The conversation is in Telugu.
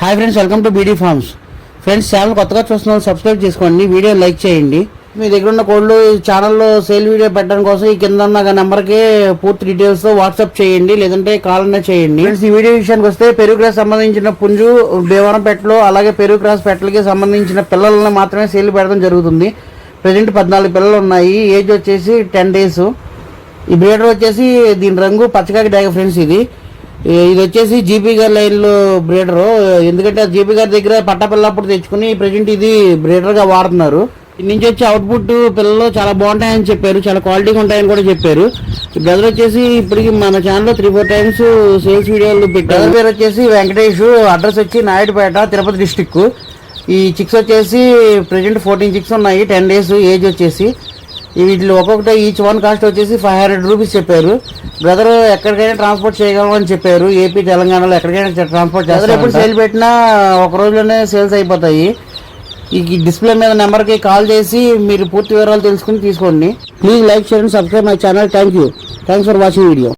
Hi friends welcome to BD farms friends channel కొత్తగా చూస్తున్న సబ్స్క్రైబ్ చేసుకోండి వీడియో లైక్ చేయండి. మీ దగ్గర ఉన్న కోళ్ళు ఛానల్లో సేల్ వీడియో పెట్టడం కోసం ఈ కింద ఉన్న నెంబర్కి పూర్తి డీటెయిల్స్తో వాట్సాప్ చేయండి లేదంటే కాల్ అనే చేయండి. ఫ్రెండ్స్ ఈ వీడియో విషయానికి వస్తే పెరుగు క్రాస్ సంబంధించిన పుంజు భీవరం పెట్టలు అలాగే పెరుగు క్రాస్ పెట్టలకి సంబంధించిన పిల్లలను మాత్రమే సేల్ పెడడం జరుగుతుంది. ప్రజెంట్ పద్నాలుగు పిల్లలు ఉన్నాయి. ఏజ్ వచ్చేసి టెన్ డేస్ ఈ బ్రీడర్ వచ్చేసి దీని రంగు పచ్చకాకి డాగ ఫ్రెండ్స్ ఇది. ఇది వచ్చేసి జీపీ గారి లైన్లో బ్రీడరు ఎందుకంటే జీపీ గారి దగ్గర పట్టపిల్లప్పుడు తెచ్చుకుని ప్రజెంట్ ఇది బ్రీడర్గా వాడుతున్నారు. నుంచి వచ్చి అవుట్పుట్ పిల్లలు చాలా బాగుంటాయని చెప్పారు. చాలా క్వాలిటీగా ఉంటాయని కూడా చెప్పారు. ఈ బ్రదర్ వచ్చేసి ఇప్పటికి మన ఛానల్లో త్రీ ఫోర్ టైమ్స్ సేల్స్ వీడియోలు పెట్టారు. బ్రదర్ పేరు వచ్చేసి వెంకటేష్. అడ్రస్ వచ్చి నాయుడుపేట తిరుపతి డిస్టిక్ ఈ చిక్స్ వచ్చేసి ప్రజెంట్ ఫోర్టీన్ చిక్స్ ఉన్నాయి. టెన్ డేస్ ఏజ్ వచ్చేసి. వీటిలో ఒక్కొక్కటి ఈచ్ వన్ కాస్ట్ వచ్చేసి ఫైవ్ హండ్రెడ్ రూపీస్ చెప్పారు. బ్రదర్ ఎక్కడికైనా ట్రాన్స్పోర్ట్ చేయగలమని చెప్పారు. ఏపీ తెలంగాణలో ఎక్కడికైనా ట్రాన్స్పోర్ట్ చేస్తారు ఎప్పుడు సేల్ పెట్టినా ఒక రోజులోనే సేల్స్ అయిపోతాయి. ఈ డిస్ప్లే మీద నెంబర్కి కాల్ చేసి మీరు పూర్తి వివరాలు తెలుసుకుని తీసుకోండి. ప్లీజ్ లైక్ చేయండి subscribe my channel thank you thanks for watching video